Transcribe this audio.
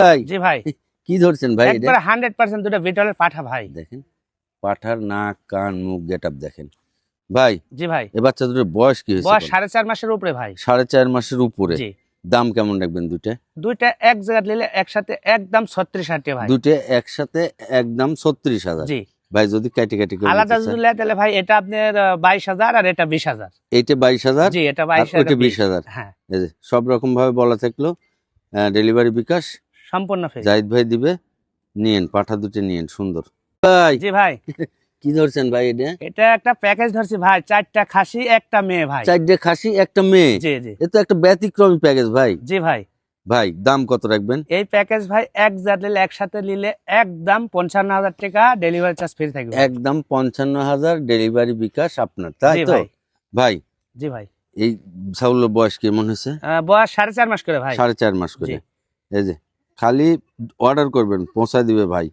ভাই জি ভাই। কি ধরছেন ভাই এটা? একবার হান্ড্রেড পার্সেন্ট দুটো বিটলের পাঠা ভাই। দেখেন পাঠার নাক কান মুখ গেট দেখেন। ভাই জি ভাই। এ বাচ্চা দুটোর বয়স কি বয়স হয়েছে সাড়ে চার মাসের উপরে ভাই। সাড়ে চার মাসের উপরে। জি। দাম কেমন রাখবেন দুইটা? দুইটা এক জায়গায় নিলে একসাথে একদম ছত্রিশ হাজার ভাই। দুইটা একসাথে একদম ছত্রিশ হাজার। জি। ভাই যদি কাটি কাটি করে আলাদা যদি নেয় তাহলে ভাই এটা আপনার বাইশ হাজার আর এটা বিশ হাজার। এইটা বাইশ হাজার জি এটা আর বাইশ ওইটা হাজার বিশ হাজার। হ্যাঁ। সব রকম ভাবে বলা থাকল ডেলিভারি বিকাশ সম্পূর্ণ ফ্রি জাহিদ ভাই দিবে নিয়েন পাঠা দুটো নিয়েন সুন্দর। ভাই! জি ভাই। কি ধরছেন ভাই এটা? এটা একটা প্যাকেজ ধরছি ভাই চারটা খাসি একটা মেয়ে ভাই। চারটে খাসি একটা মেয়ে? জি জি। এ তো একটা ব্যতিক্রমী প্যাকেজ ভাই। জি ভাই। ভাই দাম কত রাখবেন? এই প্যাকেজ ভাই এক জাত একসাথে নিলে একদম পঞ্চান্ন হাজার টাকা ডেলিভারি চার্জ ফ্রি থাকবে। একদম পঞ্চান্ন হাজার ডেলিভারি বিকাশ আপনার তাই তো? ভাই। জি ভাই। এই ছাউলের বয়স কেমন হয়েছে? বয়স সাড়ে চার মাস করে ভাই। সাড়ে চার মাস করে। এই যে খালি অর্ডার করবেন পৌঁছায় দিবে ভাই।